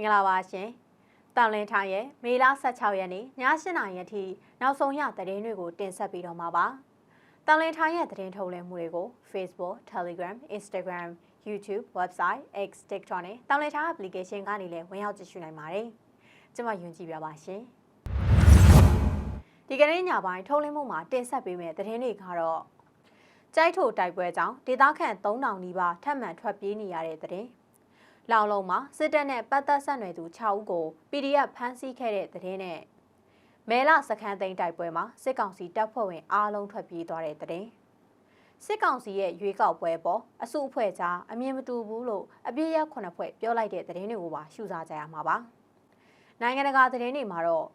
္ဂလာပါရှင်။တောင်လင်းထိုင်ရဲ့မေလ16ရက်နေ့ည7:00နာရီအထိနောက်ဆုံးရသတင်းတွေကိုတင်ဆက်ပေးတော့မှာပါ။တောင်လင်းထိုင်ရဲ့သတင်းထုတ်လွှင့်မှုတွေကို Facebook, Telegram, Instagram, YouTube, website, X, TikTok နဲ့တောင်လင်းထိုင် application ကနေလည်းဝင်ရောက်ကြည့်ရှုနိုင်ပါတယ်။ကျွန်မယွန်ကြည့်ပြပါရှင်။ဒီကနေ့ညပိုင်းထုတ်လွှင့်မှုမှာတင်ဆက်ပေးမယ့်သတင်းတွေကတော့ကြိုက်ထိုတိုက်ပွဲကြောင့်ဒေသခံ3000နီးပါးထပ်မံထွက်ပြေးနေရတဲ့သတင်း။ လောင်လုံးမှာစစ်တပ်နဲ့ပတ်သက်ဆက်နွယ်သူ6ဦးကို PDF ဖမ်းဆီးခဲ့တဲ့သတင်းနဲ့မဲလစခန်းသိမ်းတိုက်ပွဲမှာစစ်ကောင်စီတပ်ဖွဲ့ဝင်အားလုံးထွက်ပြေးသွားတဲ့သတင်း။စစ်ကောင်စီရဲ့ရွေးကောက်ပွဲပေါ်အစုအဖွဲ့ကြားအမြင်မတူဘူးလို့အပြည့်ရခုနှစ်ဖွဲ့ပြောလိုက်တဲ့သတင်းတွေကိုပါရှုစားကြရမှာပါ။နိုင်ငံတကာသတင်းတွေမှာတော့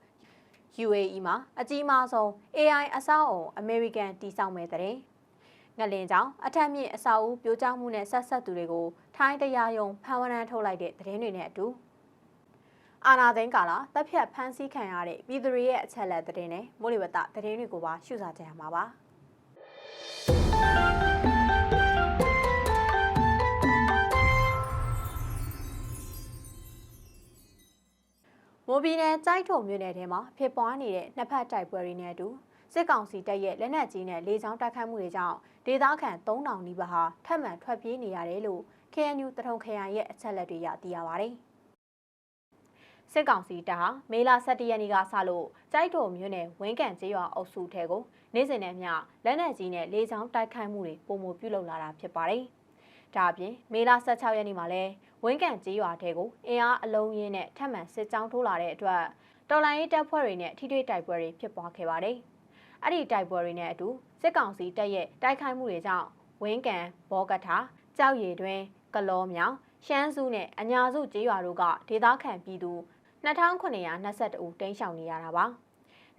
UAE မှာအကြီးမားဆုံး AI အဆောက်အုံ American တီဆောက်မဲ့တဲ့ ငလင်ကြောင့်အထက်မြင့်အဆောက်အဦပြိုကျမှုနဲ့ဆက်ဆက်သူတွေကိုထိုင်းတရားရုံးဖမ်းဝရမ်းထုတ်လိုက်တဲ့သတင်းတွေနဲ့အတူအာနာသိန်းကာလာတပ်ဖြတ်ဖမ်းဆီးခံရတဲ့ပြည်သူတွေရဲ့အချက်လက်သတင်းနဲ့မိုးလေဝသသတင်းတွေကိုပါရှုစားကြရမှာပါမိုးဘီနယ်ကြိုက်ထုံမြို့နယ်ထဲမှာဖြစ်ပွားနေတဲ့နှစ်ဖက်တိုက်ပွဲတွေနဲ့အတူစစ်ကောင်စီတပ်ရဲ့လက်နက်ကြီးနဲ့လေကြောင်းတိုက်ခိုက်မှုတွေကြောင့် ဒေသခံ3000နီးပါးဟာထပ်မံထွက်ပြေးနေရတယ်လို့ KNU တထုံခရိုင်ရဲ့အချက်လက်တွေရသိရပါဗျ။စစ်ကောင်စီတပ်ဟာမေလ17ရက်နေ့ကစလို့ကြိုက်တော်မြို့နယ်ဝင်းကန်ကျေးရွာအုပ်စုထဲကိုနေ့စဉ်နဲ့မျှလက်နက်ကြီးနဲ့လေကြောင်းတိုက်ခိုက်မှုတွေပုံမပြုလုပ်လာတာဖြစ်ပါတယ်။ဒါအပြင်မေလ16ရက်နေ့မှာလဲဝင်းကန်ကျေးရွာထဲကိုအင်အားအလုံးရင်းနဲ့ထပ်မံစစ်ကြောင်းထိုးလာတဲ့အတွက်တော်လိုင်းရေးတပ်ဖွဲ့တွေနဲ့ထိတွေ့တိုက်ပွဲတွေဖြစ်ပွားခဲ့ပါတယ်။ အဲ့ဒီတိုက်ပွဲတွေနဲ့အတူစစ်ကောင်စီတပ်ရဲ့တိုက်ခိုက်မှုတွေကြောင့်ဝင်းကန်ဘောကထာကြောက်ရည်တွင်ကလောမြောင်ရှမ်းစုနဲ့အညာစုကျေးရွာတို့ကဒေသခံပြည်သူ2922ဦးတိမ်းရှောင်နေရတာပါ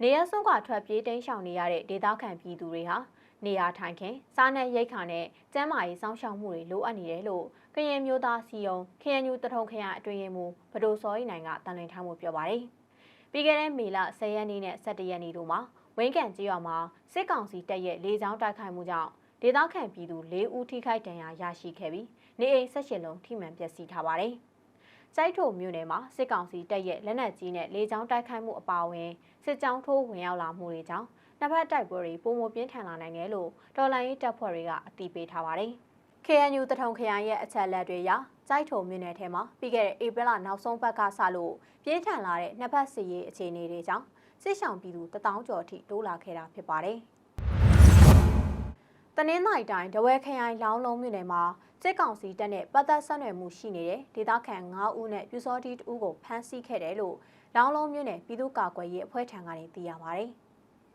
နေရဆုံးကထွက်ပြေးတိမ်းရှောင်နေရတဲ့ဒေသခံပြည်သူတွေဟာနေရာထိုင်ခင်စားနပ်ရိက္ခာနဲ့ကျန်းမာရေးစောင့်ရှောက်မှုတွေလိုအပ်နေတယ်လို့ကရင်မျိုးသားစီယုံ KNU တထုံခရိုင်အတွင်းရေးမှူးဗဒိုစောဤနိုင်ကတန်လွင်ထားမှုပြောပါတယ်။ပြီးခဲ့တဲ့မေလ10ရက်နေ့နဲ့17ရက်နေ့တို့မှာ ဝင်းကန်ကြီးရွာမှာစစ်ကောင်စီတပ်ရဲ့လေကြောင်းတိုက်ခိုက်မှုကြောင့်ဒေသခံပြည်သူ၄ဦးထိခိုက်ဒဏ်ရာရရှိခဲ့ပြီးနေအိမ်၁၈လုံးထိမှန်ပျက်စီးထားပါတယ်။စိုက်ထုံမြို့နယ်မှာစစ်ကောင်စီတပ်ရဲ့လက်နက်ကြီးနဲ့လေကြောင်းတိုက်ခိုက်မှုအပါအဝင်စစ်ကြောင်းထိုးဝင်ရောက်လာမှုတွေကြောင့်နှစ်ဖက်တိုက်ပွဲတွေပုံမပြင်းထန်လာနိုင်တယ်လို့ဒေါ်လာရေးတပ်ဖွဲ့တွေကအတည်ပြုထားပါတယ်။ KNU တထုံခရိုင်ရဲ့အချက်လက်တွေအရစိုက်ထုံမြို့နယ်ထဲမှာပြီးခဲ့တဲ့ဧပြီလနောက်ဆုံးပတ်ကစလို့ပြင်းထန်လာတဲ့နှစ်ဖက်စစ်ရေးအခြေအနေတွေကြောင့် စစ်ဆောင်ပြည်သူတထောင်ကျော်အထိတိုးလာခဲ့တာဖြစ်ပါတယ်။တနင်္သာရီတိုင်းဒဝဲခရိုင်လောင်းလုံးမြို့နယ်မှာစစ်ကောင်စီတပ်နဲ့ပတ်သက်ဆက်နွယ်မှုရှိနေတဲ့ဒေသခံ9ဦးနဲ့ပြူစောတိ2ဦးကိုဖမ်းဆီးခဲ့တယ်လို့လောင်းလုံးမြို့နယ်ပြည်သူ့ကာကွယ်ရေးအဖွဲ့ထံကနေသိရပါတယ်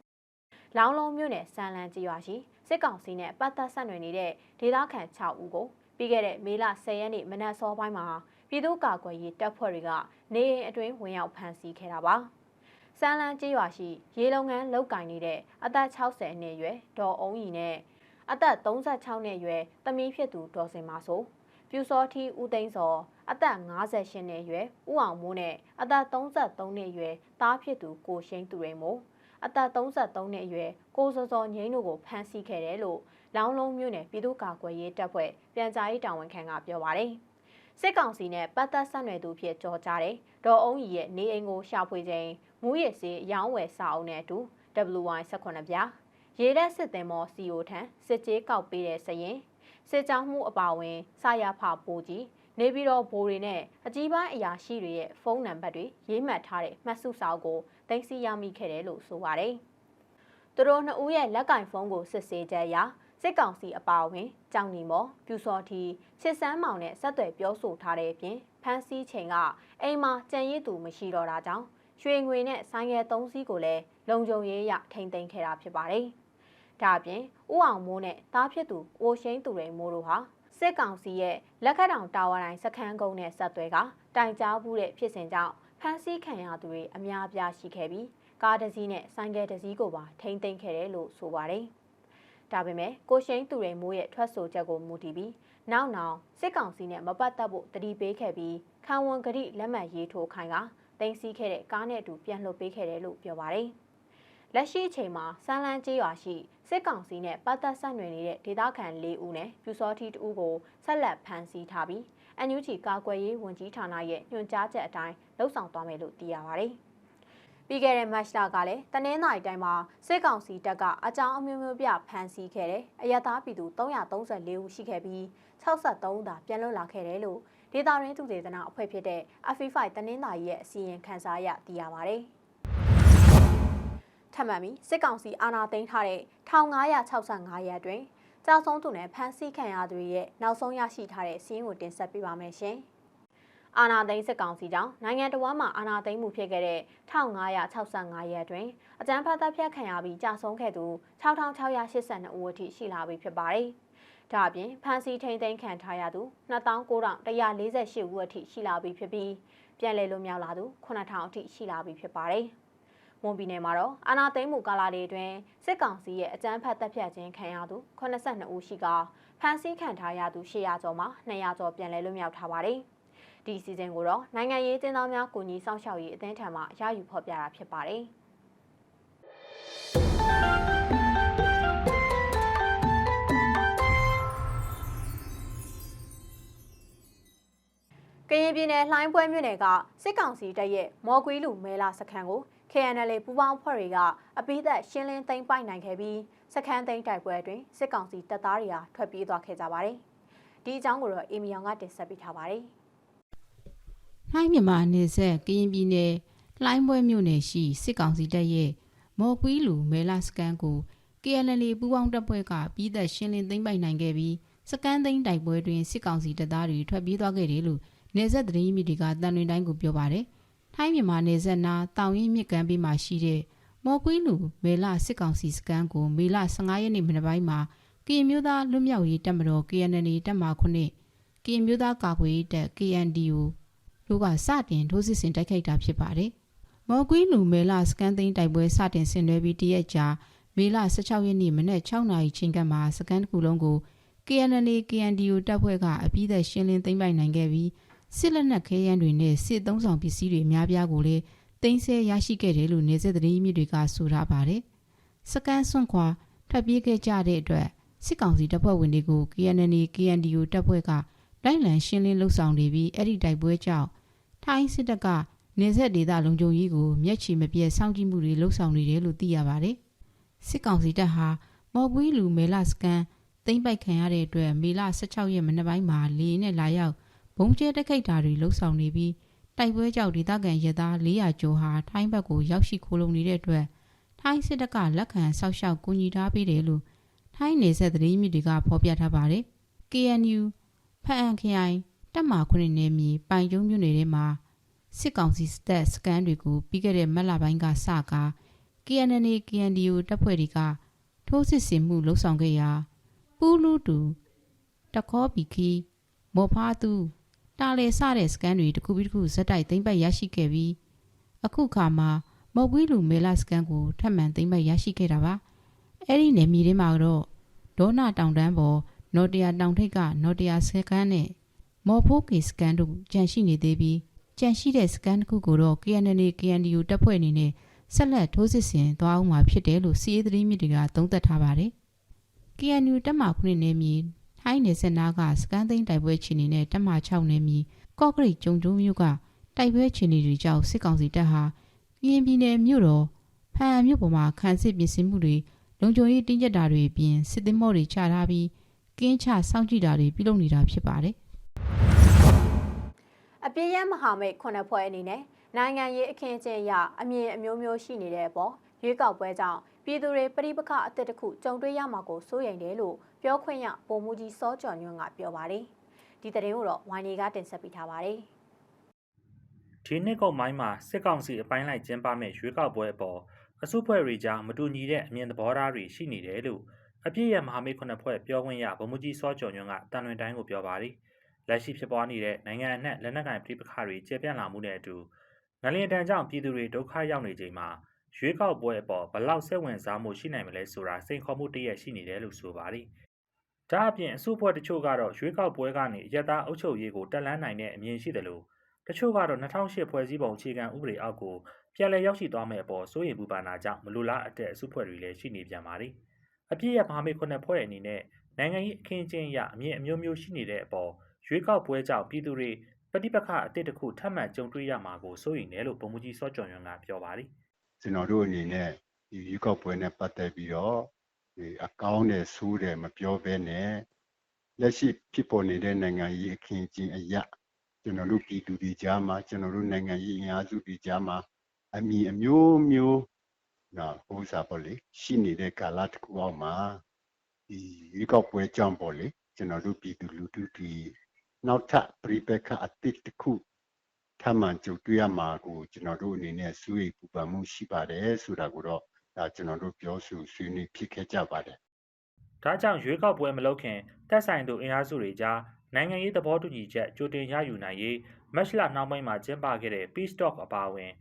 ။လောင်းလုံးမြို့နယ်စံလန်းကြီးရွာရှိစစ်ကောင်စီနဲ့ပတ်သက်ဆက်နွယ်နေတဲ့ဒေသခံ6ဦးကိုပြီးခဲ့တဲ့မေလ10ရက်နေ့မနက်စောပိုင်းမှာပြည်သူ့ကာကွယ်ရေးတပ်ဖွဲ့တွေကနေအိမ်အတွင်းဝင်ရောက်ဖမ်းဆီးခဲ့တာပါ။ စမ်းလန်းကျေးရွာရှိရေလုံငန်းလောက်ကင်နေတဲ့အသက်60နှစ်ရွယ်ဒေါ်အုံးရီနဲ့အသက်36နှစ်ရွယ်သမီးဖြစ်သူဒေါ်စင်မဆိုပြူစောထီဦးသိန်းစောအသက်58နှစ်ရွယ်ဦးအောင်မိုးနဲ့အသက်33နှစ်ရွယ်သားဖြစ်သူကိုရှိန်သူရိန်မို့အသက်33နှစ်အရွယ်ကိုစောစောငိမ့်တို့ကိုဖမ်းဆီးခဲ့တယ်လို့လောင်းလုံးမြို့နယ်ပြည်သူ့ကာကွယ်ရေးတပ်ဖွဲ့ပြန်ကြားရေးတာဝန်ခံကပြောပါတယ်စစ်ကောင်စီနဲ့ပတ်သက်ဆက်နွယ်သူဖြစ်ကြော်ကြားတယ်ဒေါ်အုံးရီရဲ့နေအိမ်ကိုရှာဖွေခြင်း မူရည်စေရောင်းဝယ်စာအုပ်နဲ့အတူ WY 18ပြားရေလက်စစ်သင်္ဘော CO ထံစစ်ကြေးကောက်ပေးတဲ့စရင်စစ်ကြောင်းမှုအပါဝင်စာရဖပိုးကြီးနေပြီးတော့ဘိုးတွေနဲ့အကြီးပိုင်းအရာရှိတွေရဲ့ဖုန်းနံပါတ်တွေရေးမှတ်ထားတဲ့မှတ်စုစာအုပ်ကိုတင်စီရမိခဲ့တယ်လို့ဆိုပါတယ်။သူတို့နှစ်ဦးရဲ့လက်ကင်ဖုန်းကိုစစ်ဆေးကြရာစစ်ကောင်စီအပါအဝင်ကြောင်နီမော်ပြူစော်တီချစ်စမ်းမောင်နဲ့ဆက်သွယ်ပြောဆိုထားတဲ့အပြင်ဖမ်းဆီးချိန်ကအိမ်မှာကြံရည်သူမရှိတော့တာကြောင့် ရွှေငွေနဲ့ဆိုင်ငယ်၃စီးကိုလည်းလုံခြုံရေးရထိမ့်သိမ်းခဲ့တာဖြစ်ပါတယ်။ဒါအပြင်ဥအောင်မိုးနဲ့သားဖြစ်သူကိုရှိန်သူရိန်မိုးတို့ဟာစစ်ကောင်စီရဲ့လက်ခတ်တောင်တာဝါတိုင်းစခန်းကုန်းနဲ့ဆက်သွဲကတိုင်ကြားမှုတဲ့ဖြစ်စဉ်ကြောင့်ဖမ်းဆီးခံရသူတွေအများအပြားရှိခဲ့ပြီးကားတစ်စီးနဲ့ဆိုင်ကယ်တစ်စီးကိုပါထိမ့်သိမ်းခဲ့တယ်လို့ဆိုပါတယ်။ဒါပေမဲ့ကိုရှိန်သူရိန်မိုးရဲ့ထွက်ဆိုချက်ကိုမူတည်ပြီးနောက်နောက်စစ်ကောင်စီနဲ့မပတ်သက်ဖို့တတိပေးခဲ့ပြီးခံဝန်ကတိလက်မှတ်ရေးထိုးခိုင်းက တင်စီခဲ့တဲ့ကားနဲ့အတူပြန်လှုပ်ပေးခဲ့တယ်လို့ပြောပါတယ်။လက်ရှိအချိန်မှာစမ်းလန်းကျေးရွာရှိစစ်ကောင်စီနဲ့ပတ်သက်ဆက်နွယ်နေတဲ့ဒေသခံ၄ဦးနဲ့ပြူစောထီ2ဦးကိုဆက်လက်ဖမ်းဆီးထားပြီး NUG ကာကွယ်ရေးဝန်ကြီးဌာနရဲ့ညွှန်ကြားချက်အတိုင်းလှုပ်ဆောင်သွားမယ်လို့သိရပါတယ်။ပြီးခဲ့တဲ့မတ်လကလည်းတနင်္လာရီတိုင်းမှာစစ်ကောင်စီတပ်ကအကြောင်းအမျိုးမျိုးပြဖမ်းဆီးခဲ့တဲ့အရသာပြည်သူ334ဦးရှိခဲ့ပြီး63ဦးသာပြန်လွတ်လာခဲ့တယ်လို့ ဒေတာရင်းသူဒေသနာအဖွဲ့ဖြစ်တဲ့ FE5 တနင်္လာရီရဲ့အစီရင်ခံစာအရသိရပါတယ်။ထပ်မံပြီးစစ်ကောင်စီအာဏာသိမ်းထားတဲ့1565ရက်အတွင်းကြာဆုံးသူနဲ့ဖမ်းဆီးခံရသူတွေရဲ့နောက်ဆုံးရရှိထားတဲ့စီးရင်ကိုတင်ဆက်ပေးပါမယ်ရှင်။အာဏာသိမ်းစစ်ကောင်စီကြောင့်နိုင်ငံတော်မှာအာဏာသိမ်းမှုဖြစ်ခဲ့တဲ့1565ရက်အတွင်းအကြမ်းဖက်တပ်ဖြတ်ခံရပြီးကြာဆုံးခဲ့သူ6682ဦးအထိရှိလာပြီဖြစ်ပါတယ်။ ဒါအပြင်ဖမ်းဆီးထိန်းသိမ်းခံထားရသူ2948ဦးအထိရှိလာပြီဖြစ်ပြီးပြန်လည်လွတ်မြောက်လာသူ9000အထိရှိလာပြီဖြစ်ပါတယ်။မွန်ပြည်နယ်မှာတော့အာနာသိမ်းမှုကာလတွေအတွင်းစစ်ကောင်စီရဲ့အကြမ်းဖက်တပ်ဖြတ်ခြင်းခံရသူ82ဦးရှိကဖမ်းဆီးခံထားရသူ800ကျော်မှာ200ကျော်ပြန်လည်လွတ်မြောက်ထားပါတယ်။ဒီစီစဉ်ကိုတော့နိုင်ငံရေးကျင်းသားများကူညီစောင့်ရှောက်ရေးအသင်းထံမှရယူဖော်ပြတာဖြစ်ပါတယ်။ ရင်ပြည်နယ်လှိုင်းပွဲမြို့နယ်ကစစ်ကောင်စီတပ်ရဲ့မော်ကွီးလူမဲလာစခန်းကို KNL ပူးပေါင်းဖွဲ့တွေကအပိသက်ရှင်းလင်းသိမ်းပိုက်နိုင်ခဲ့ပြီးစခန်းသိမ်းတိုက်ပွဲအတွင်းစစ်ကောင်စီတပ်သားတွေဟာထွက်ပြေးသွားခဲ့ကြပါတယ်။ဒီအကြောင်းကိုတော့အေမီယောင်ကတင်ဆက်ပေးထားပါတယ်။လှိုင်းမြန်မာနယ်ဆက်ကရင်ပြည်နယ်လှိုင်းပွဲမြို့နယ်ရှိစစ်ကောင်စီတပ်ရဲ့မော်ကွီးလူမဲလာစကန်ကို KNL ပူးပေါင်းတပ်ဖွဲ့ကပြည်သက်ရှင်းလင်းသိမ်းပိုက်နိုင်ခဲ့ပြီးစကန်သိမ်းတိုက်ပွဲတွင်စစ်ကောင်စီတပ်သားတွေထွက်ပြေးသွားခဲ့တယ်လို့ နယ်ဆက်သတင်းမြစ်တွေကတန်လွင်တိုင်းကိုပြောပါတယ်။ထိုင်းမြန်မာနယ်ဆက်နာတောင်ရင်မြစ်ကမ်းဘေးမှာရှိတဲ့မော်ကွီးလူမဲလာစစ်ကောင်စီစကန်ကိုမေလ15ရက်နေ့မနက်ပိုင်းမှာကရင်မျိုးသားလွတ်မြောက်ရေးတပ်မတော် KNL တပ်မ9ကရင်မျိုးသားကာကွယ်ရေးတပ် KNDO တို့ကစတင်ထိုးစစ်ဆင်တိုက်ခိုက်တာဖြစ်ပါတယ်။မော်ကွီးလူမဲလာစကန်သိန်းတိုက်ပွဲစတင်ဆင်နွှဲပြီးတရက်ကြာမေလ16ရက်နေ့မနက်6နာရီချိန်ကမှစကန်တစ်ခုလုံးကို KNL KNDO တပ်ဖွဲ့ကအပြည့်သက်ရှင်းလင်းသိမ်းပိုက်နိုင်ခဲ့ပြီး စစ်လက်နက်ခဲယမ်းတွေနဲ့စစ်သုံးဆောင်ပစ္စည်းတွေအများပြားကိုလည်းသိမ်းဆည်းရရှိခဲ့တယ်လို့နေဆက်သတင်းမြစ်တွေကဆိုထားပါတယ်။စကန်စွန့်ခွာထွက်ပြေးခဲ့ကြတဲ့အတွက်စစ်ကောင်စီတပ်ဖွဲ့ဝင်တွေကို KNL KNDO တပ်ဖွဲ့ကလိုက်လံရှင်းလင်းလှုပ်ဆောင်နေပြီးအဲ့ဒီတိုက်ပွဲကြောင့်ထိုင်းစစ်တပ်ကနေဆက်ဒေသလုံခြုံရေးကိုမျက်ခြေမပြတ်စောင့်ကြည့်မှုတွေလှုပ်ဆောင်နေတယ်လို့သိရပါတယ်။စစ်ကောင်စီတပ်ဟာမော်ပွီးလူမဲလာစကန်သိမ့်ပိုက်ခံရတဲ့အတွက်မေလ16ရက်မနေ့ပိုင်းမှာလေနဲ့လာရောက် ဘုံကျဲတက်ခိတ်တာတွေလှုပ်ဆောင်နေပြီးတိုက်ပွဲကြောင့်ဒေသခံရဲသား400ကျော်ဟာထိုင်းဘက်ကိုရောက်ရှိခိုးလုံနေတဲ့အတွက်ထိုင်းစစ်တပ်ကလက်ခံဆောက်ရှောက်ကူညီထားပေးတယ်လို့ထိုင်းနေဆက်သတင်းမြစ်တွေကဖော်ပြထားပါတယ်။ KNU ဖအန်ခရိုင်တပ်မခွင့်နယ်မြေပိုင်ကျုံမြို့နယ်ထဲမှာစစ်ကောင်စီစတက်စကန်တွေကိုပြီးခဲ့တဲ့မက်လပိုင်းကစကာ KNN KNDO တပ်ဖွဲ့တွေကထိုးစစ်ဆင်မှုလှုပ်ဆောင်ခဲ့ရာပူးလူတူတခေါပီခီမော်ဖားသူ တာလေစတဲ့စကန်တွေတစ်ခုပြီးတစ်ခုဇက်တိုက်သိမ့်ပိုက်ရရှိခဲ့ပြီးအခုခါမှာမော်ဝီလူမဲလာစကန်ကိုထပ်မံသိမ့်ပိုက်ရရှိခဲ့တာပါအဲ့ဒီနယ်မြေထဲမှာတော့ဒေါနာတောင်တန်းပေါ်နော်တရာတောင်ထိပ်ကနော်တရာစကန်နဲ့မော်ဖိုးကေစကန်တို့ကြန့်ရှိနေသေးပြီးကြန့်ရှိတဲ့စကန်တစ်ခုကိုတော့ KNN KNDU တပ်ဖွဲ့အနေနဲ့ဆက်လက်ထိုးစစ်ဆင်သွားအောင်မှာဖြစ်တယ်လို့စီးရေးသတင်းမြစ်တွေကသုံးသပ်ထားပါတယ်။ KNU တပ်မခုနှစ်နယ်မြေ ထိုင်းနယ်စပ်နာကစကန်သိန်းတိုက်ပွဲချီနေနဲ့တပ်မ6နယ်မြေကော့ကရိတ်ကျုံကျုံမြို့ကတိုက်ပွဲချီနေတွေကြောင့်စစ်ကောင်စီတပ်ဟာကရင်ပြည်နယ်မြို့တော်ဖန်မြို့ပေါ်မှာခံစစ်ပြင်ဆင်မှုတွေလုံခြုံရေးတင်းကျပ်တာတွေအပြင်စစ်သင်းမောတွေချထားပြီးကင်းချစောင့်ကြည့်တာတွေပြုလုပ်နေတာဖြစ်ပါတယ်။အပြည့်ရမဟာမိတ်ခုနှစ်ဖွဲ့အနေနဲ့နိုင်ငံရေးအခင်းအကျင်းအရအမြင်အမျိုးမျိုးရှိနေတဲ့အပေါ်ရွေးကောက်ပွဲကြောင့်ပြည်သူတွေပြိပခအသစ်တစ်ခုကြုံတွေ့ရမှာကိုစိုးရိမ်တယ်လို့ ပြောခွင့်ရပုံမူကြီးစောကျော်ညွန့်ကပြောပါတယ်။ဒီသတင်းကိုတော့ဝိုင်းနေကတင်ဆက်ပေးထားပါတယ်။ဒီနှစ်ကုန်ပိုင်းမှာစစ်ကောင်စီအပိုင်းလိုက်ကျင်းပမဲ့ရွေးကောက်ပွဲအပေါ်အစုဖွဲ့တွေကြားမတူညီတဲ့အမြင်သဘောထားတွေရှိနေတယ်လို့အပြည့်ရမဟာမိတ်ခုနှစ်ဖွဲ့ပြောခွင့်ရဗမူကြီးစောကျော်ညွန့်ကတန်လွင်တိုင်းကိုပြောပါတယ်။လက်ရှိဖြစ်ပွားနေတဲ့နိုင်ငံအနှံ့လက်နက်ကိုင်ပြည်ပခါတွေကျေပြန့်လာမှုနဲ့အတူငလျင်တန်းကြောင့်ပြည်သူတွေဒုက္ခရောက်နေချိန်မှာရွေးကောက်ပွဲအပေါ်ဘလောက်စိတ်ဝင်စားမှုရှိနိုင်မလဲဆိုတာစိန်ခေါ်မှုတရက်ရှိနေတယ်လို့ဆိုပါတယ်။ ဒါအပြင်အစုဖွဲ့တချို့ကတော့ရွေးကောက်ပွဲကနေရတအုပ်ချုပ်ရေးကိုတက်လန်းနိုင်တဲ့အမြင်ရှိတယ်လို့တချို့ကတော့2008ဖွဲ့စည်းပုံအခြေခံဥပဒေအောက်ကိုပြန်လည်ရောက်ရှိသွားမယ့်အပေါ်စိုးရိမ်ပူပန်တာကြောင့်မလိုလားအပ်တဲ့အစုဖွဲ့တွေလည်းရှိနေပြန်ပါတယ်။အပြည့်ရမဟာမိတ်ခုနှစ်ဖွဲ့အနေနဲ့နိုင်ငံရေးအခင်းအကျင်းအရအမြင်အမျိုးမျိုးရှိနေတဲ့အပေါ်ရွေးကောက်ပွဲကြောင့်ပြည်သူတွေပဋိပက္ခအသစ်တစ်ခုထပ်မံကြုံတွေ့ရမှာကိုစိုးရိမ်တယ်လို့ဗိုလ်မှူးကြီးစောကျော်ညွန့်ကပြောပါတယ်ကျွန်တော်တို့အနေနဲ့ဒီရွေးကောက်ပွဲနဲ့ပတ်သက်ပြီးတော့ဒီ အကောင်းနဲ့ဆိုးတယ်မပြောဘဲနဲ့လက်ရှိဖြစ်ပေါ်နေတဲ့နိုင်ငံရေးအခင်းအကျင်းအရာကျွန်တော်တို့ပြည်သူတွေကြားမှာကျွန်တော်တို့နိုင်ငံရေးအင်အားစုတွေကြားမှာအမည်အမျိုးမျိုးနော်ဟိုစားပေါ့လေရှိနေတဲ့ကာလတစ်ခုအောက်မှာဒီရွေးကောက်ပွဲကြောင့်ပေါ့လေကျွန်တော်တို့ပြည်သူလူထုတွေနောက်ထပ်ပြိပက္ခအသစ်တစ်ခုထပ်မံကြုံတွေ့ရမှာကိုကျွန်တော်တို့အနေနဲ့စိုးရိမ်ပူပန်မှုရှိပါတယ်ဆိုတာကိုတော့ ဒါကျွန်တော်တို့ပြောဆိုဆွေးနွေးဖြစ်ခဲ့ကြပါတယ်။ဒါကြောင့်ရွေးကောက်ပွဲမလုပ်ခင်တက်ဆိုင်သူအင်အားစုတွေကြားနိုင်ငံရေးသဘောတူညီချက်ကြိုတင်ရယူနိုင်ရေးမက်ရှလာနောက်ပိုင်းမှာကျင်းပခဲ့တဲ့ Peace Talk အပါအဝင်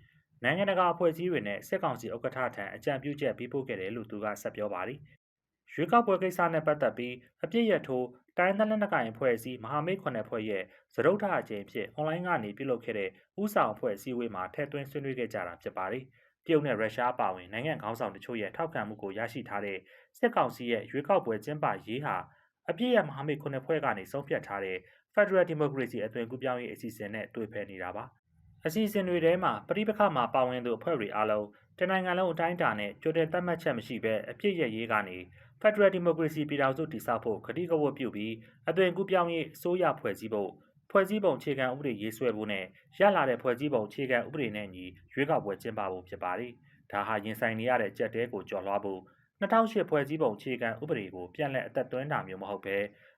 နိုင်ငံတကာအဖွဲ့အစည်းတွေနဲ့စစ်ကောင်စီဥက္ကဋ္ဌထံအကြံပြုချက်ပေးပို့ခဲ့တယ်လို့သူကဆက်ပြောပါတယ်။ရွေးကောက်ပွဲကိစ္စနဲ့ပတ်သက်ပြီးအပြစ်ရထိုးတိုင်းဒေသလက်နက်ကိုင်အဖွဲ့အစည်းမဟာမိတ်ခွန်တဲ့ဖွဲ့ရဲ့သရုတ်ထအကြိမ်ဖြစ်အွန်လိုင်းကနေပြုလုပ်ခဲ့တဲ့ဥဆောင်အဖွဲ့အစည်းအဝေးမှာထည့်သွင်းဆွေးနွေးခဲ့ကြတာဖြစ်ပါတယ်။တ ရုတ်နဲ့ရုရှားအပါအဝင်နိုင်ငံခေါင်းဆောင်တချို့ရဲ့ထောက်ခံမှုကိုရရှိထားတဲ့စစ်ကောင်စီရဲ့ရွေးကောက်ပွဲကျင်းပရေးဟာအပြည့်ရမဟာမိတ်ခုနှစ်ဖွဲ့ကနေဆုံးဖြတ်ထားတဲ့ Federal Democracy အသွင်ကူးပြောင်းရေးအစီအစဉ်နဲ့တွေ့ဖက်နေတာပါ။အစီအစဉ်တွေထဲမှာပဋိပက္ခမှာပါဝင်သူအဖွဲ့တွေအားလုံးတနိုင်ငံလုံးအတိုင်းအတာနဲ့ကြိုတင်သတ်မှတ်ချက်မရှိဘဲအပြည့်ရရေးကနေ Federal Democracy ပြည်ထောင်စုတည်ဆောက်ဖို့ကတိကဝတ်ပြုပြီးအသွင်ကူးပြောင်းရေးအစိုးရဖွဲ့စည်းဖို့ ဖွဲ့စည်းပုံအခြေခံဥပဒေရေးဆွဲဖို့နဲ့ရလာတဲ့ဖွဲ့စည်းပုံအခြေခံဥပဒေနဲ့ညီရွေးကောက်ပွဲကျင်းပဖို့ဖြစ်ပါတယ်။ဒါဟာရင်ဆိုင်နေရတဲ့ကြက်တဲကိုကျော်လွှားဖို့2008ဖွဲ့စည်းပုံအခြေခံဥပဒေကိုပြန်လည်အသက်သွင်းတာမျိုးမဟုတ်ဘဲ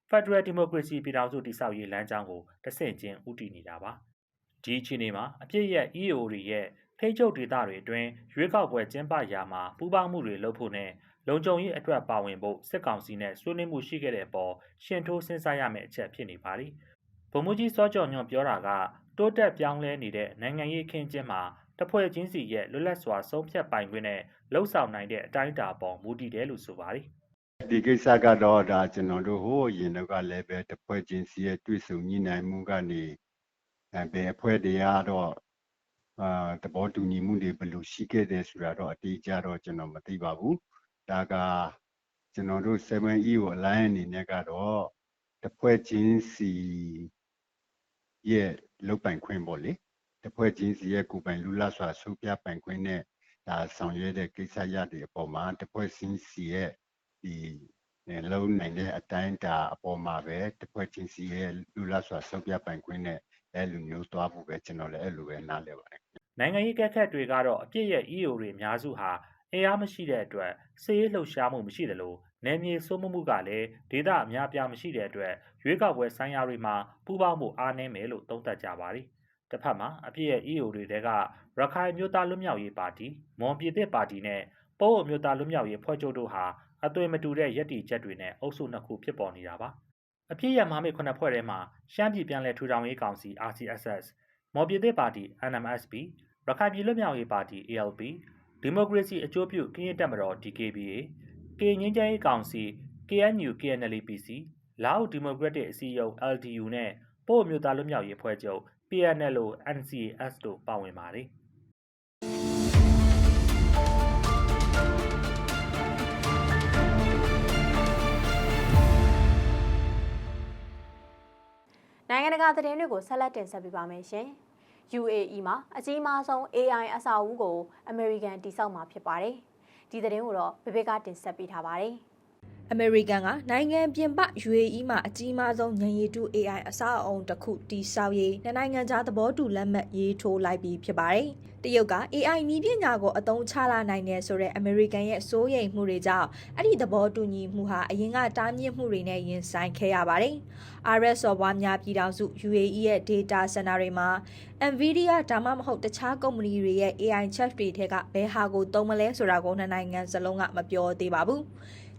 Federal Democracy ပြည်ထောင်စုတည်ဆောက်ရေးလမ်းကြောင်းကိုတဆင့်ချင်းဦးတည်နေတာပါ။ဒီအခြေအနေမှာအပြည့်ရဲ့ EAO တွေရဲ့ထိတ်ချုပ်ဒေသတွေအတွင်းရွေးကောက်ပွဲကျင်းပရာမှာပူးပေါင်းမှုတွေလုပ်ဖို့နဲ့လုံခြုံရေးအတွက်ပါဝင်ဖို့စစ်ကောင်စီနဲ့ဆွေးနွေးမှုရှိခဲ့တဲ့အပေါ်ရှင်ထိုးစဉ်းစားရမယ့်အချက်ဖြစ်နေပါသည်။ ဗိုလ်မှူးကြီးစောကျော်ညွန့်ပြောတာကတိုးတက်ပြောင်းလဲနေတဲ့နိုင်ငံရေးခင်းကျင်းမှာတဖွဲ့ချင်းစီရဲ့လွတ်လပ်စွာဆုံးဖြတ်ပိုင်ခွင့်နဲ့လှုပ်ဆောင်နိုင်တဲ့အတိုင်းအတာပေါ်မူတည်တယ်လို့ဆိုပါတယ်။ဒီကိစ္စကတော့ဒါကျွန်တော်တို့ဟိုအရင်တော့ကလည်းပဲတစ်ဖွဲ့ချင်းစီရဲ့တွေ့ဆုံညှိနှိုင်းမှုကနေအဲဘယ်အဖွဲ့တွေကတော့အာသဘောတူညီမှုတွေဘယ်လိုရှိခဲ့တယ်ဆိုတာတော့အတိအကျတော့ကျွန်တော်မသိပါဘူးဒါကကျွန်တော်တို့ 7E ကို alliance အနေနဲ့ကတော့တစ်ဖွဲ့ချင်းစီ ရဲ့လုတ်ပိုင်ခွင့်ပေါ့လေတစ်ဖွဲ့ချင်းစီရဲ့ကိုယ်ပိုင်လူလစွာဆုပြပိုင်ခွင့်နဲ့ဒါဆောင်ရွက်တဲ့ကိစ္စရတွေအပေါ်မှာတစ်ဖွဲ့ချင်းစီရဲ့ဒီအဲလုံးနိုင်တဲ့အတိုင်းဒါအပေါ်မှာပဲတစ်ဖွဲ့ချင်းစီရဲ့လူလစွာဆုပြပိုင်ခွင့်နဲ့အဲလူမျိုးသွားဖို့ပဲကျွန်တော်လည်းအဲ့လိုပဲနားလည်ပါတယ်နိုင်ငံရေးကက်ခတ်တွေကတော့အပြစ်ရဲ့ EO တွေအများစုဟာအင်အားမရှိတဲ့အတွက်စစ်ရေးလှုပ်ရှားမှုမရှိသလို နယ်မြေစိုးမိုးမှုကလည်းဒေသအများပြားမရှိတဲ့အတွက်ရွေးကောက်ပွဲဆိုင်ရာတွေမှာပူးပေါင်းမှုအားနည်းမယ်လို့သုံးသပ်ကြပါတယ်။တစ်ဖက်မှာအပြစ်ရဲ့ EO တွေတဲကရခိုင်မျိုးသားလွတ်မြောက်ရေးပါတီ၊မွန်ပြည်သစ်ပါတီနဲ့ပိုးအမျိုးသားလွတ်မြောက်ရေးဖွဲ့ချုပ်တို့ဟာအသွင်မတူတဲ့ရည်တည်ချက်တွေနဲ့အုပ်စုနှစ်ခုဖြစ်ပေါ်နေတာပါ။အပြစ်ရမဟာမိတ်ခုနှစ်ဖွဲ့ထဲမှာရှမ်းပြည်ပြည်နယ်ထူထောင်ရေးကောင်စီ RCSS မော်ပြည်သစ်ပါတီ NMSP ရခိုင်ပြည်လွတ်မြောက်ရေးပါတီ ALP ဒီမိုကရေစီအကျိုးပြုကရင်တပ်မတော် DKBA ကရင်ငင်းချမ်းရေးကောင်စီ KNU KNLPC လာအိုဒီမိုကရက်တစ်အစည်းအရုံး LDU နဲ့ပို့အမျိုးသားလွတ်မြောက်ရေးဖွဲ့ချုပ် PNLO NCAS တို့ပါဝင်ပါတယ်။နိုင်ငံတကာသတင်းတွေကိုဆက်လက်တင်ဆက်ပေးပါမယ်ရှင်။ UAE မှာအကြီးမားဆုံး AI အဆောက်အဦကိုအမေရိကန်တည်ဆောက်မှာဖြစ်ပါတယ်။ ဒီသတင်းကိုတော့ဘေဘေကတင်ဆက်ပေးထားပါတယ်။ အမေရိကန်ကနိုင်ငံပြင်ပ UAE မှာအကြီးမားဆုံးညံရည်တူ AI အဆောက်အအုံတစ်ခုတည်ဆောက်ရေးနှစ်နိုင်ငံကြားသဘောတူလက်မှတ်ရေးထိုးလိုက်ပြီးဖြစ်ပါတယ်။တရုတ်က AI နည်းပညာကိုအသုံးချလာနိုင်တယ်ဆိုတဲ့အမေရိကန်ရဲ့စိုးရိမ်မှုတွေကြောင့်အဲ့ဒီသဘောတူညီမှုဟာအရင်ကတားမြစ်မှုတွေနဲ့ရင်ဆိုင်ခဲ့ရပါတယ်။ RS စော်ဘွားများပြည်ထောင်စု UAE ရဲ့ data center တွေမှာ Nvidia ဒါမှမဟုတ်တခြားကုမ္ပဏီတွေရဲ့ AI chip တွေထဲကဘယ်ဟာကိုသုံးမလဲဆိုတာကိုနှစ်နိုင်ငံစလုံးကမပြောသေးပါဘူး။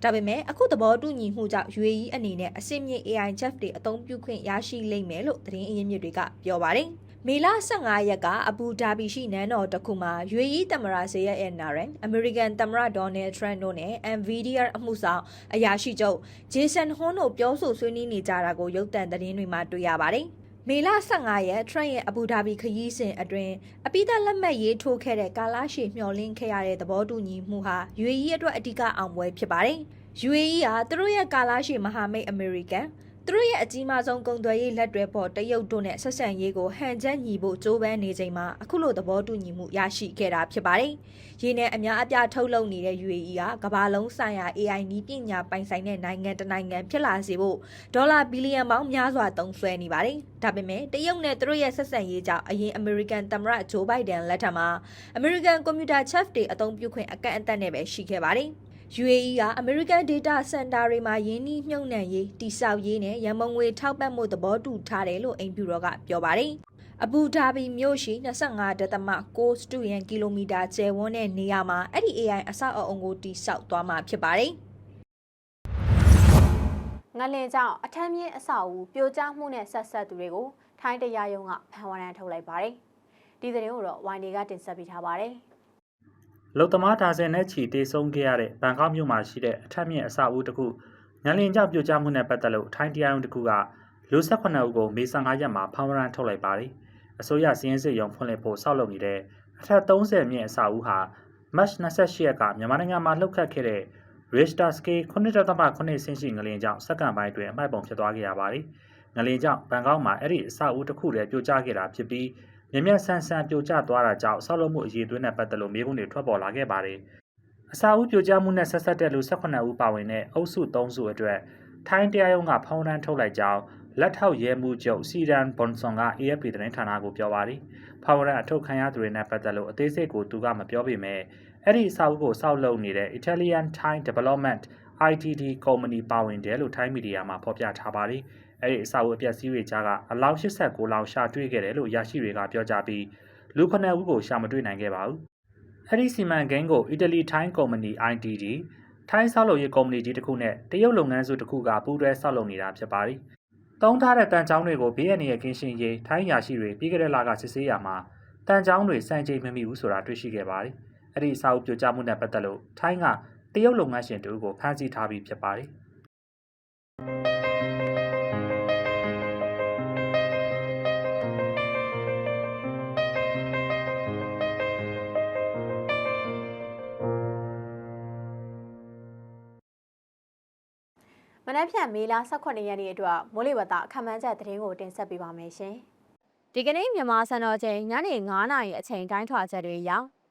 ဒါပေမဲ့အခုသဘောတူညီမှုကြောင့် UAE အနေနဲ့အစစ်မြစ် AI chip တွေအသုံးပြုခွင့်ရရှိလိမ့်မယ်လို့သတင်းအရင်းမြစ်တွေကပြောပါတယ်။မေလ15ရက်ကအဘူဒါဘီရှိနန်းတော်တစ်ခုမှာ UAE သမ္မတဇေယျအယ်နာရန်အမေရိကန်သမ္မတဒေါ်နယ်ထရန့်တို့နဲ့ Nvidia အမှုဆောင်အရာရှိချုပ်ဂျေဆန်ဟွန်းတို့ပြောဆိုဆွေးနွေးနေကြတာကိုရုပ်သံသတင်းတွေမှာတွေ့ရပါတယ်။ မေလ15ရက်ထရန့်ရဲ့အဘူဒါဘီခရီးစဉ်အတွင်းအပိသက်လက်မှတ်ရေးထိုးခဲ့တဲ့ကာလာရှည်မျှော်လင့်ခဲ့ရတဲ့သဘောတူညီမှုဟာ UAE အတွက်အဓိကအောင်ပွဲဖြစ်ပါတယ်။ UAE ဟာသူတို့ရဲ့ကာလာရှည်မဟာမိတ်အမေရိကန် သူတို့ရဲ့အကြီးမားဆုံးကုန်သွယ်ရေးလက်တွဲပေါ်တရုတ်တို့နဲ့ဆက်ဆံရေးကိုဟန်ချက်ညီဖို့ကြိုးပမ်းနေချိန်မှာအခုလိုသဘောတူညီမှုရရှိခဲ့တာဖြစ်ပါတယ်။ရင်းနဲ့အများအပြားထုတ်လုပ်နေတဲ့ UAE ကကမ္ဘာလုံးဆိုင်ရာ AI နည်းပညာပိုင်ဆိုင်တဲ့နိုင်ငံတစ်နိုင်ငံဖြစ်လာစေဖို့ဒေါ်လာဘီလီယံပေါင်းများစွာသုံးစွဲနေပါတယ်။ဒါပေမဲ့တရုတ်နဲ့သူတို့ရဲ့ဆက်ဆံရေးကြောင့်အရင်အမေရိကန်သမ္မတဂျိုးဘိုင်ဒန်လက်ထက်မှာအမေရိကန်ကွန်ပျူတာ chief တွေအသုံးပြုခွင့်အကန့်အသတ်နဲ့ပဲရှိခဲ့ပါတယ်။ UAE က American Data Center တွေမှာယင်းနှီးမြှုပ်နှံရေးတိစောက်ရေးနဲ့ရန်မုံငွေထောက်ပံ့မှုသဘောတူထားတယ်လို့အိမ်ဖြူတော်ကပြောပါတယ်။အဘူဒါဘီမြို့ရှိ25.6စတုရန်ကီလိုမီတာကျယ်ဝန်းတဲ့နေရာမှာအဲ့ဒီ AI အဆောက်အအုံကိုတိစောက်သွားမှာဖြစ်ပါတယ်။ငလင်ကြောင့်အထမ်းမြင့်အဆောက်အဦပြိုကျမှုနဲ့ဆက်ဆက်သူတွေကိုထိုင်းတရားရုံးကဖမ်းဝရမ်းထုတ်လိုက်ပါတယ်။ဒီသတင်းကိုတော့ YNE ကတင်ဆက်ပေးထားပါတယ်။ လုံသမားဒါဇင်နဲ့ချီတေဆုံးခဲ့ရတဲ့ဘန်ကောက်မြို့မှာရှိတဲ့အထက်မြင့်အဆောက်အဦတစ်ခုညလင်ကြောင့်ပြိုကျမှုနဲ့ပတ်သက်လို့ထိုင်းတရားရုံးတစ်ခုကလူ18ဦးကိုမေ15ရက်မှာဖမ်းဝရမ်းထုတ်လိုက်ပါတယ်။အစိုးရစည်းရင်းစစ်ရုံဖွင့်လှစ်ဖို့စောက်လုပ်နေတဲ့အထက်30မြင့်အဆောက်အဦဟာမတ်28ရက်ကမြန်မာနိုင်ငံမှာလှုပ်ခတ်ခဲ့တဲ့ Richter scale 9.8ဆင့်ရှိငလင်ကြောင့်စက္ကန့်ပိုင်းတွင်အမိုက်ပုံဖြစ်သွားခဲ့ရပါတယ်။ငလင်ကြောင့်ဘန်ကောက်မှာအဲ့ဒီအဆောက်အဦတစ်ခုတည်းပြိုကျခဲ့တာဖြစ်ပြီး မြင်မြတ်ဆန်းဆန်းပြိုကျသွားတာကြောင့်ဆောက်လုပ်မှုအရေးသွင်းတဲ့ပတ်သက်လို့မေးခွန်းတွေထွက်ပေါ်လာခဲ့ပါတယ်။အစာအုပ်ပြိုကျမှုနဲ့ဆက်ဆက်တဲ့လူ18ဦးပါဝင်တဲ့အုပ်စု3စုအတွက်ထိုင်းတရားရုံးကဖောင်းရမ်းထုတ်လိုက်ကြောင်းလက်ထောက်ရဲမှုချုပ်စီဒန်ဘွန်ဆွန်က AFP သတင်းဌာနကိုပြောပါတယ်။ဖောင်းရမ်းအထုတ်ခံရသူတွေနဲ့ပတ်သက်လို့အသေးစိတ်ကိုသူကမပြောပေမဲ့အဲ့ဒီအစာအုပ်ကိုစောက်လုပ်နေတဲ့ Italian Thai Development ITD ကုမ္ပဏီပါဝင်တယ်လို့ထိုင်းမီဒီယာမှာဖော်ပြထားပါတယ်။ အဲ့ဒီအစာအုပ်အပျက်စီးတွေကြားကအလောင်း89လောင်းရှာတွေ့ခဲ့တယ်လို့ရရှိတွေကပြောကြပြီးလူ9ဦးကိုရှာမတွေ့နိုင်ခဲ့ပါဘူး။အဲ့ဒီစီမံကိန်းကိုအီတလီထိုင်းကုမ္ပဏီ ITD ထိုင်းဆောက်လုပ်ရေးကုမ္ပဏီကြီးတစ်ခုနဲ့တရုတ်လုပ်ငန်းစုတစ်ခုကပူးတွဲဆောက်လုပ်နေတာဖြစ်ပါတယ်။တုံးထားတဲ့တန်ချောင်းတွေကိုဘေးအန္တရာယ်ကင်းရှင်းရေးထိုင်းရာရှိတွေပြီးခဲ့တဲ့လကစစ်ဆေးရမှာတန်ချောင်းတွေစံချိန်မမီဘူးဆိုတာတွေ့ရှိခဲ့ပါတယ်။အဲ့ဒီအစာအုပ်ပြိုကျမှုနဲ့ပတ်သက်လို့ထိုင်းကတရုတ်လုပ်ငန်းရှင်တူကိုဖမ်းဆီးထားပြီးဖြစ်ပါတယ်။ မနက်ဖြန်မေလ18ရက်နေ့အတွက်မိုးလေဝသအခမ်းအနားချက်သတင်းကိုတင်ဆက်ပေးပါမယ်ရှင်။ဒီကနေ့မြန်မာစံတော်ချိန်ညနေ9:00နာရီအချိန်တိုင်းထွာချက်တွေအရ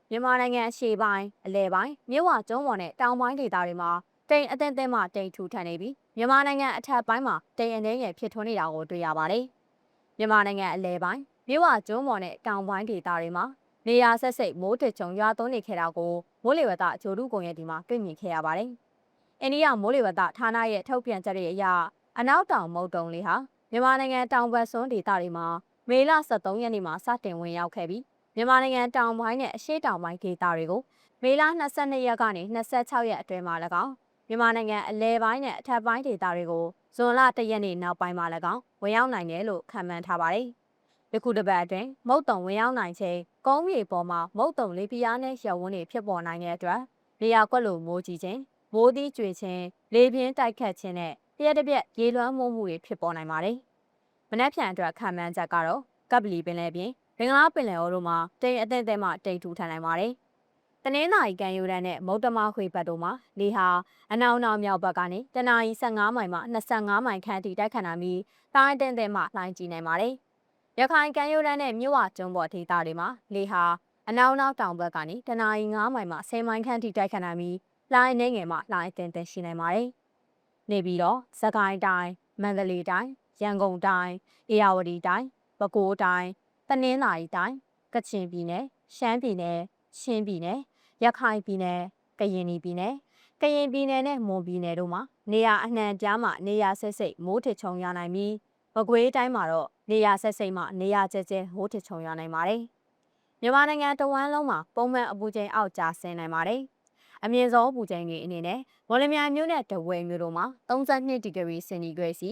မြန်မာနိုင်ငံအရှေ့ပိုင်းအလဲပိုင်းမြစ်ဝကျွန်းပေါ်နဲ့တောင်ပိုင်းဒေသတွေမှာတိမ်အသင့်သင့်မှတိမ်ထူထပ်နေပြီးမြန်မာနိုင်ငံအထက်ပိုင်းမှာတိမ်အနေငယ်ဖြစ်ထွန်းနေတာကိုတွေ့ရပါတယ်။မြန်မာနိုင်ငံအလဲပိုင်းမြစ်ဝကျွန်းပေါ်နဲ့တောင်ပိုင်းဒေသတွေမှာနေရာဆက်စိတ်မိုးတကြုံရွာသွန်းနေခဲ့တာကိုမိုးလေဝသဂျိုတုကုံရဲ့ဒီမှာတွေ့မြင်ခဲ့ရပါတယ်။ အိန္ဒိယမိုးလေဝသဌာနရဲ့ထုတ်ပြန်ချက်တွေအရအနောက်တောင်မုတ်တုံလေးဟာမြန်မာနိုင်ငံတောင်ဘက်စွန်းဒေသတွေမှာမေလ23ရက်နေ့မှာစတင်ဝင်ရောက်ခဲ့ပြီးမြန်မာနိုင်ငံတောင်ပိုင်းနဲ့အရှေ့တောင်ပိုင်းဒေသတွေကိုမေလ22ရက်ကနေ26ရက်အတွင်းမှာ၎င်းမြန်မာနိုင်ငံအလဲပိုင်းနဲ့အထက်ပိုင်းဒေသတွေကိုဇွန်လ1ရက်နေ့နောက်ပိုင်းမှာ၎င်းဝင်ရောက်နိုင်တယ်လို့ခန့်မှန်းထားပါတယ်။ယခုတစ်ပတ်အတွင်းမုတ်တုံဝင်ရောက်နိုင်ချိန်ကုန်းမြေပေါ်မှာမုတ်တုံလေးပြားနဲ့ရဝန်းတွေဖြစ်ပေါ်နိုင်တဲ့အတွက်နေရာကွက်လိုမိုးကြီးခြင်း မိုးသီးကျွေခြင်းလေပြင်းတိုက်ခတ်ခြင်းနဲ့တရက်တစ်ပြက်ရေလွှမ်းမိုးမှုတွေဖြစ်ပေါ်နိုင်ပါတယ်။မနက်ဖြန်အတွက်ခံမှန်းချက်ကတော့ကပ်ပလီပင်လယ်ပြင်ဘင်္ဂလားပင်လယ်အော်တို့မှာတိမ်အသင့်အသင့်မှတိမ်ထူထန်နိုင်ပါတယ်။တနင်္သာရီကမ်းရိုးတန်းနဲ့မုတ်တမခွေဘက်တို့မှာလေဟာအနောက်နောက်မြောက်ဘက်ကနေတနအီ15မိုင်မှ25မိုင်ခန့်အထိတိုက်ခတ်နိုင်ပြီးတိုင်းအသင့်အသင့်မှလှိုင်းကြီးနိုင်ပါတယ်။ရခိုင်ကမ်းရိုးတန်းနဲ့မြို့ဝကျွန်းပေါ်ဒေသတွေမှာလေဟာအနောက်နောက်တောင်ဘက်ကနေတနအီ9မိုင်မှ10မိုင်ခန့်အထိတိုက်ခတ်နိုင်ပြီး လှိုင်းနေငယ်မှလှိုင်းအသင်သင်ရှိနိုင်ပါတယ်။နေပြီးတော့စကိုင်းတိုင်းမန္တလေးတိုင်းရန်ကုန်တိုင်းအေရဝတီတိုင်းပဲခူးတိုင်းတနင်္သာရီတိုင်းကချင်ပြည်နယ်ရှမ်းပြည်နယ်ချင်းပြည်နယ်ရခိုင်ပြည်နယ်ကရင်ပြည်နယ်ကရင်ပြည်နယ်နဲ့မွန်ပြည်နယ်တို့မှာနေရာအနှံပြားမှနေရာဆက်စိတ်မိုးထချုံရနိုင်ပြီးမကွေးတိုင်းမှာတော့နေရာဆက်စိတ်မှနေရာကျကျမိုးထချုံရနိုင်ပါတယ်။မြန်မာနိုင်ငံတဝန်းလုံးမှာပုံမှန်အပူချိန်အောက်ကျဆင်းနိုင်ပါတယ်။ အမြင့်ဆုံးပူချိန်တွေအနေနဲ့မော်လမြိုင်မြို့နဲ့တဝဲမြို့တို့မှာ32ဒီဂရီစင်တီဂရိတ်စီ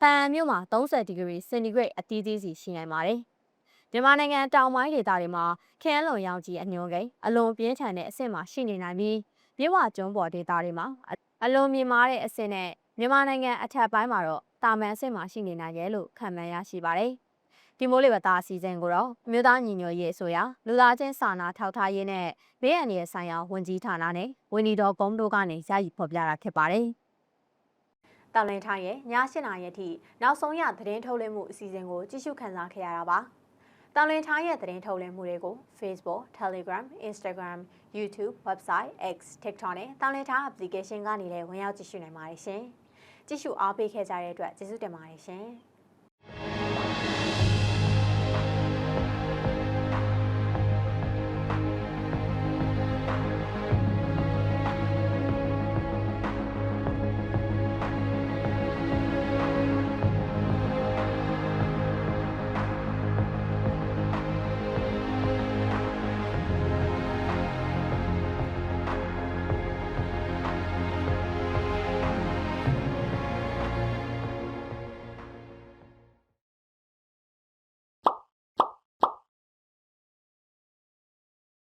ဖန်မြို့မှာ30ဒီဂရီစင်တီဂရိတ်အသီးသီးစီရှိနိုင်ပါတယ်။မြန်မာနိုင်ငံတောင်ပိုင်းဒေသတွေမှာခင်းလွန်ရောင်ကြီးအညွန်ကိန်းအလွန်ပြင်းထန်တဲ့အဆင့်မှာရှိနေနိုင်ပြီးမြစ်ဝကျွန်းပေါ်ဒေသတွေမှာအလွန်မြင့်မားတဲ့အဆင့်နဲ့မြန်မာနိုင်ငံအထက်ပိုင်းမှာတော့တာမန်အဆင့်မှာရှိနေနိုင်တယ်လို့ခန့်မှန်းရရှိပါတယ်။ ဒီမိုးလေဝသအစည်းအဝေးကိုတော့အမျိုးသားညီညွတ်ရေးအစိုးရလူသားချင်းစာနာထောက်ထားရေးနဲ့ဘေးအန္တရာယ်ဆိုင်ရာဝန်ကြီးဌာနနဲ့ဝန်ကြီးတော်ကုန်းတို့ကနေရည်ဖော်ပြတာဖြစ်ပါတယ်။တောင်လင်းထားရဲ့ည8နာရီအထိနောက်ဆုံးရသတင်းထုတ်လွှင့်မှုအစီအစဉ်ကိုကြည့်ရှုခန်းစားခဲ့ရတာပါ။တောင်လင်းထားရဲ့သတင်းထုတ်လွှင့်မှုတွေကို Facebook, Telegram, Instagram, YouTube, Website, X, TikTok နဲ့တောင်လင်းထား application ကနေလည်းဝင်ရောက်ကြည့်ရှုနိုင်ပါတယ်ရှင်။ကြည့်ရှုအားပေးခဲ့ကြတဲ့အတွက်ကျေးဇူးတင်ပါတယ်ရှင်။